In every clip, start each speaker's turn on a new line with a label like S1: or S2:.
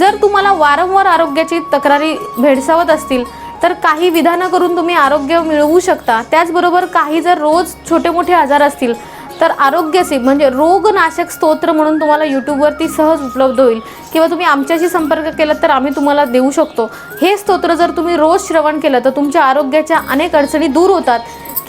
S1: जर तुम्हाला वारंवार आरोग्याची तक्रारी भेडसावत असतील तर काही विधानं करून तुम्ही आरोग्य मिळवू शकता. त्याचबरोबर काही जर रोज छोटे मोठे आजार असतील तर आरोग्याचे म्हणजे रोगनाशक स्तोत्र म्हणून तुम्हाला यूट्यूबवरती सहज उपलब्ध होईल. किंवा तुम्ही आमच्याशी संपर्क केला तर आम्ही तुम्हाला देऊ शकतो. हे स्तोत्र जर तुम्ही रोज श्रवण केलं तर तुमच्या आरोग्याच्या अनेक अडचणी दूर होतात.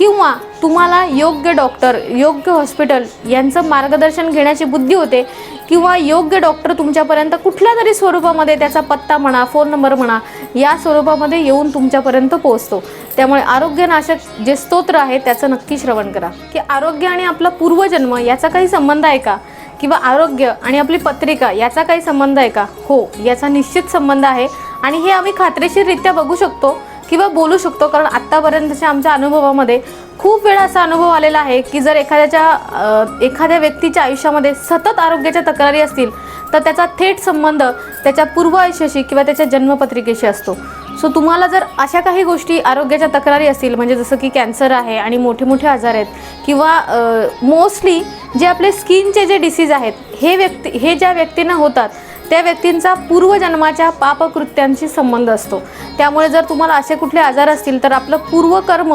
S1: किंवा तुम्हाला योग्य डॉक्टर योग्य हॉस्पिटल यांचं मार्गदर्शन घेण्याची बुद्धी होते किंवा योग्य डॉक्टर तुमच्यापर्यंत कुठल्या तरी स्वरूपामध्ये त्याचा पत्ता म्हणा फोन नंबर म्हणा या स्वरूपामध्ये येऊन तुमच्यापर्यंत पोहोचतो. त्यामुळे आरोग्यनाशक जे स्तोत्र आहे त्याचं नक्की श्रवण करा. की आरोग्य आणि आपला पूर्वजन्म याचा काही संबंध आहे का? किंवा आरोग्य आणि आपली पत्रिका याचा काही संबंध आहे का? हो याचा निश्चित संबंध आहे. आणि हे आम्ही खात्रीशीररित्या बघू शकतो. किंवा बोलू शकतो कारण आत्तापर्यंतच्या आमच्या अनुभवामध्ये खूप वेळा असा अनुभव आलेला आहे की जर एखाद्याच्या एखाद्या व्यक्तीच्या आयुष्यामध्ये सतत आरोग्याच्या तक्रारी असतील तर त्याचा थेट संबंध त्याच्या पूर्व आयुष्याशी किंवा त्याच्या जन्मपत्रिकेशी असतो. सो तुम्हाला जर अशा काही गोष्टी आरोग्याच्या तक्रारी असतील म्हणजे जसं की कॅन्सर आहे आणि मोठे मोठे आजार आहेत किंवा मोस्टली जे आपले स्किनचे जे डिसीज आहेत हे व्यक्ती हे ज्या व्यक्तींना होतात त्या व्यक्तींचा पूर्वजन्माच्या पापकृत्यांशी संबंध असतो. त्यामुळे जर तुम्हाला असे कुठले आजार असतील तर आपलं पूर्वकर्म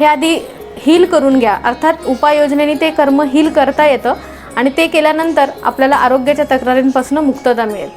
S1: हे आधी हील करून घ्या. अर्थात उपाययोजनेने ते कर्म हील करता येतं आणि ते केल्यानंतर आपल्याला आरोग्याच्या तक्रारींपासून मुक्तता मिळेल.